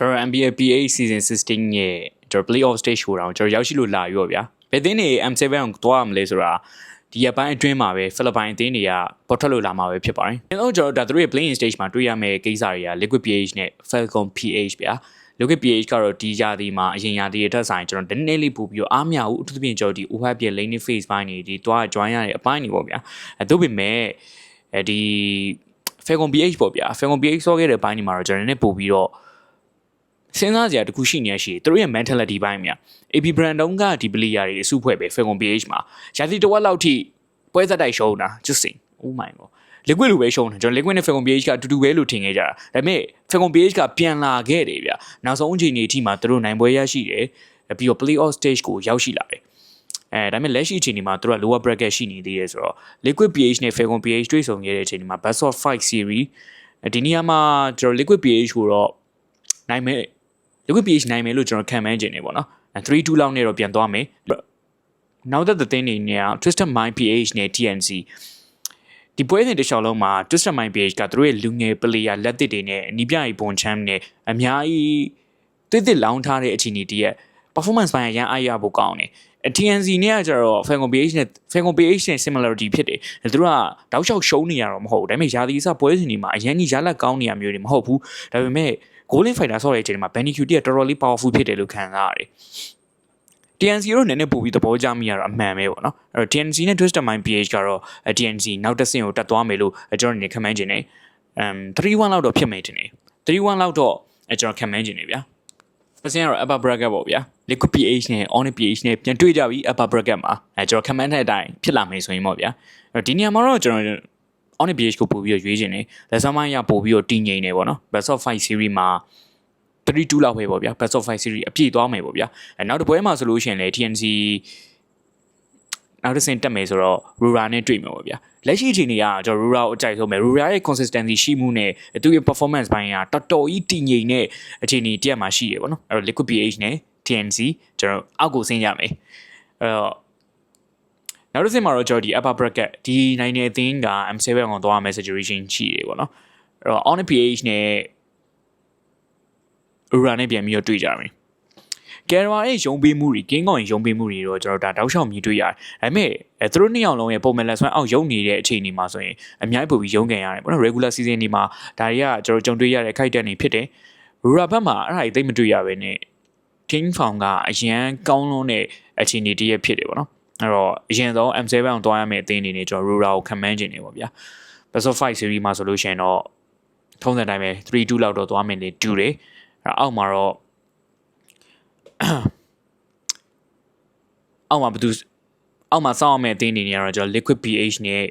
ကျွန်တော် NBA PA season 16ရဲ့ကျွန်တော် playoff stage ကိုတော့ကျွန်တော်ရောက်ရှိလို့လာရောဗျာဘယ်သင်းတွေ M7 ကိုတွားရမလဲဆိုတာဒီရက်ပိုင်းအတွင်းမှာပဲဖိလစ်ပိုင်အသင်းတွေကပေါ်ထွက်လို့လာမှာပဲဖြစ်ပါတယ်။ကျွန်တော်တို့ဒါသူတို့ရဲ့ playing stage မှာတွေ့ရမယ့်ကိစ္စတွေက liquid pH နဲ့ Falcon pH ဗျာ liquid pH ကတော့ဒီရာသီမှာအရင်ရာသီရဲ့ထက်ဆိုင်ကျွန်တော်နည်းနည်းလေးပို့ပြီးတော့အားမရဘူးအထူးသဖြင့်ကျွန်တော်ဒီ OHA ပြ laning phase ပိုင်းတွေဒီတွား join ရတဲ့အပိုင်းတွေပေါ့ဗျာအဲတို့ပေမဲ့အဲဒီ Falcon pH ပေါ့ဗျာ Falcon pH ဆော့ခဲ့တဲ့အပိုင်းတွေမှာတော့ကျွန်တော်နည်းနည်းပို့ပြီးတော့ စဉ်းစားစရာတခုရှိနေရရှိသူတို့ရဲ့ mentality ဘိုင်းမြ AB Brandon ကဒီ player တွေအစုဖွဲ့ပဲ Falcon PH မှာရာသီတစ်ဝက်လောက်ထိပွဲသက်တိုက်ရှုံးတာ just saying oh my god liquid လိုပဲရှုံးတယ်ကျွန်တော် liquid နဲ့ Falcon PH ကအတူတူပဲလို့ထင်ခဲ့ကြတာဒါပေမဲ့ Falcon PH ကပြန်လာခဲ့တယ်ဗျနောက်ဆုံးအချိန်ကြီးအထိမှာသူတို့နိုင်ပွဲရရှိတယ်ပြီးတော့ playoff stage ကိုရောက်ရှိလာတယ်အဲဒါပေမဲ့လက်ရှိအချိန်ဒီမှာသူတို့က lower bracket ရှိနေသေးတယ်ဆိုတော့ liquid pH နဲ့ Falcon pH တွေ့ဆုံခဲ့တဲ့အချိန်ဒီမှာ best of 5 series ဒီနေရာမှာကျွန်တော် liquid pH ကိုတော့နိုင်မဲ့ liquid pH နိုင်မယ်လို့ကျွန်တော်ခံမှန်းခြင်းနေပေါ့နော်3-2လောက်နဲ့တော့ပြန်သွားမယ်နောက်သက်တဲ့တင်းနေနေ Twisted Mind PH နဲ့ TNC ဒီပွဲစဉ်တစ်လျှောက်လုံးမှာ Twisted Mind PH ကသူတို့ရဲ့လူငယ် player လက်သစ်တွေနဲ့အနီးပြရေးဘွန်ချမ်းနဲ့အများကြီးတိတိလောင်းထားတဲ့အခြေအနေတည်းရဲ့ performance ပိုင်းအရန်အားရဖို့ကောင်းတယ် TNC နဲ့ကကျတော့ Falcon PH နဲ့ Falcon PH နဲ့ similarity ဖြစ်တယ်သူတို့ကတောက်လျှောက်ရှုံးနေရတော့မဟုတ်ဘူးဒါပေမဲ့ယာတီအစပွဲစဉ်တွေမှာအရန်ကြီးရလက်ကောင်းနေရမျိုးတွေမဟုတ်ဘူးဒါပေမဲ့ Golden Fighter ဆော့တဲ့အချိန်မှာ Benny Q ကတော်တော်လေး powerful ဖြစ်တယ်လို့ခံစားရတယ် TNC တော့နည်းနည်းပို့ပြီးသဘောကျမိရတော့အမှန်ပဲပေါ့နော်အဲ့တော့ TNC နဲ့ Twisted Mind PH ကတော့ TNC နောက်တစ်ဆင့်ကိုတက်သွားမယ်လို့ကျွန်တော်အနေနဲ့ခန့်မှန်းခြင်းနေအမ်3-1လောက်တော့ဖြစ်မယ်တင်နေ3-1လောက်တော့ကျွန်တော်ခန့်မှန်းခြင်းနေဗျာပစင်ကတော့ upper bracket ပေါ့ဗျာ liquid pH နဲ့ on pH နဲ့ပြန်တွေ့ကြပြီ upper bracket မှာအဲကျွန်တော်ခန့်မှန်းတဲ့အတိုင်းဖြစ်လာမယ်ဆိုရင်ပေါ့ဗျာအဲ့တော့ဒီနေရာမှာတော့ကျွန်တော် on pH ကိုပို့ပြီးတော့ရွေးခြင်းနေလက်ဆောင်မိုင်းရပို့ပြီးတော့တည်ငြိမ်နေပေါ့နော် best of 5 series မှာ32လောက်ပဲပေါ့ဗျာ best of 5 series အပြည့်သွားမယ်ပေါ့ဗျာအဲနောက်တစ်ပွဲမှာဆိုလို့ရှိရင်လေ TNC နောက်တစ်ဆင့်တက်မယ်ဆိုတော့ Rura နဲ့တွေ့မှာပေါ့ဗျာလက်ရှိအချိန်တွေကကျွန်တော် Rura ကိုအကြိုက်ဆုံးပဲ Rura ရဲ့ consistency ရှိမှုနဲ့သူ့ရဲ့ performance ဘိုင်းကတော်တော်ကြီးတည်ငြိမ်တဲ့အခြေအနေတရက်မှာရှိရပေါ့နော်အဲ့တော့ liquid pH နဲ့ TNC ကျွန်တော်အောက်ကိုဆင်းကြမယ်အဲ့တော့ နောက်တစ်ဆင့်မှာတော့ကျွန်တော်ဒီ upper bracket ဒီနိုင်နေအသင်းက M7 ကိုသွားမယ် saturation ရှိတယ်ပေါ့နော်အဲ့တော့ on pH နဲ့ Rura နဲ့ပြန်ပြီးတော့တွေ့ကြမယ်ကယ်ရမာရဲ့ရုံပေးမှုတွေကင်းကောင်ရဲ့ရုံပေးမှုတွေတော့ကျွန်တော်ဒါတောက်လျှောက်မြည်တွေ့ရတယ်။ဒါပေမဲ့အဲသူတို့နှစ်ယောက်လုံးရဲ့ပုံမှန်လက်ဆွဲအောက်ရုံနေတဲ့အခြေအနေမှာဆိုရင်အများကြီးပိုပြီးရုံကန်ရတယ်ပေါ့နော် regular season ဒီမှာဒါတွေကကျွန်တော်ကြုံတွေ့ရတဲ့ခိုက်တက်နေဖြစ်တယ်။ Rura ဘက်မှာအဲ့ဒါကြီးသိမတွေ့ရပဲနဲ့ King Found ကအရန်ကောင်းလွန်းတဲ့အခြေအနေတည်းရဖြစ်တယ်ပေါ့နော်။ အဲ့တော့အရင်ဆုံး M7 ကိုတွားရမယ့်အသင်းအနေနဲ့ကျွန်တော် Rura ကိုခံမှန်းခြင်းနေပေါ့ဗျာ။ Best of 5 series မှာဆိုလို့ရှိရင်တော့ထုံးစံတိုင်းပဲ3-2လောက်တော့သွားမယ်နေတူတယ်။အဲ့အောက်မှာတော့အောက်မှာဘယ်သူအောက်မှာစောင့်အောင်မဲ့အသင်းအနေနဲ့ကတော့ကျွန်တော် liquid pH နဲ့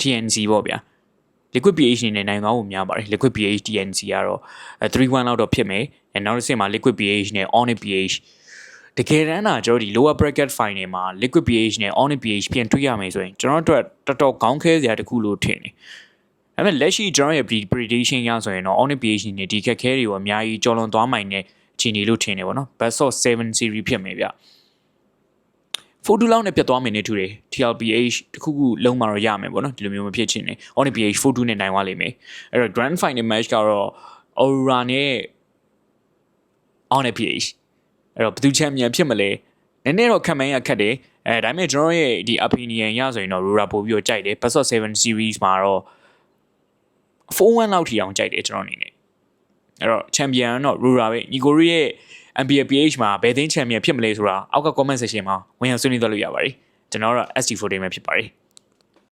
TNC ပေါ့ဗျာ liquid pH အနေနဲ့နိုင်ကောင်းကိုများပါတယ် liquid pH TNC ကတော့3-1လောက်တော့ဖြစ်မယ်အဲနောက်တစ်ဆင့်မှာ liquid pH နဲ့ on pH တကယ်တမ်းတော့ကျွန်တော်ဒီ lower bracket final မှာ liquid pH နဲ့ on pH ပြန်တွေ့ရမယ်ဆိုရင်ကျွန်တော်တို့တော်တော်ခေါင်းခဲစရာတခုလို့ထင်တယ်ဒါပေမဲ့လက်ရှိကျွန်တော်ရဲ့ prediction ရဆိုရင်တော့ on pH နဲ့ဒီခက်ခဲတွေကိုအများကြီးကြော်လွန်သွားနိုင်တဲ့အခြေအနေလို့ထင်တယ်ပေါ့နော် best of 7 series ဖြစ်မယ်ဗျ42လောက်နဲ့ပြတ်သွားမယ်နေတူတယ် TLPH တခုခုလုံးမှာတော့ရမယ်ပေါ့နော်ဒီလိုမျိုးမဖြစ်ချင်နေ on PH 42နဲ့နိုင်သွားလိမ့်မယ်အဲ့တော့ grand final match ကတော့ Aura နဲ့ on PH အဲ့တော့ဘယ်သူချန်ပီယံဖြစ်မလဲနည်းနည်းတော့ခံမှန်းရခက်တယ်အဲဒါပေမဲ့ကျွန်တော်ရဲ့ဒီ opinion ရဆိုရင်တော့ Rura ပို့ပြီးတော့ကြိုက်တယ် best of 7 series မှာတော့4-1လောက်ထိအောင်ကြိုက်တယ်ကျွန်တော်အနေနဲ့အဲ့တော့ချန်ပီယံတော့ Rura ပဲညီကိုရီရဲ့ NBA PH မှာဘယ်သင်းချန်ပီယံဖြစ်မလဲဆိုတာအောက်က comment section မှာဝင်ရောက်ဆွေးနွေးသွားလို့ရပါတယ်ကျွန်တော်တော့ ST14 ပဲဖြစ်ပါတယ်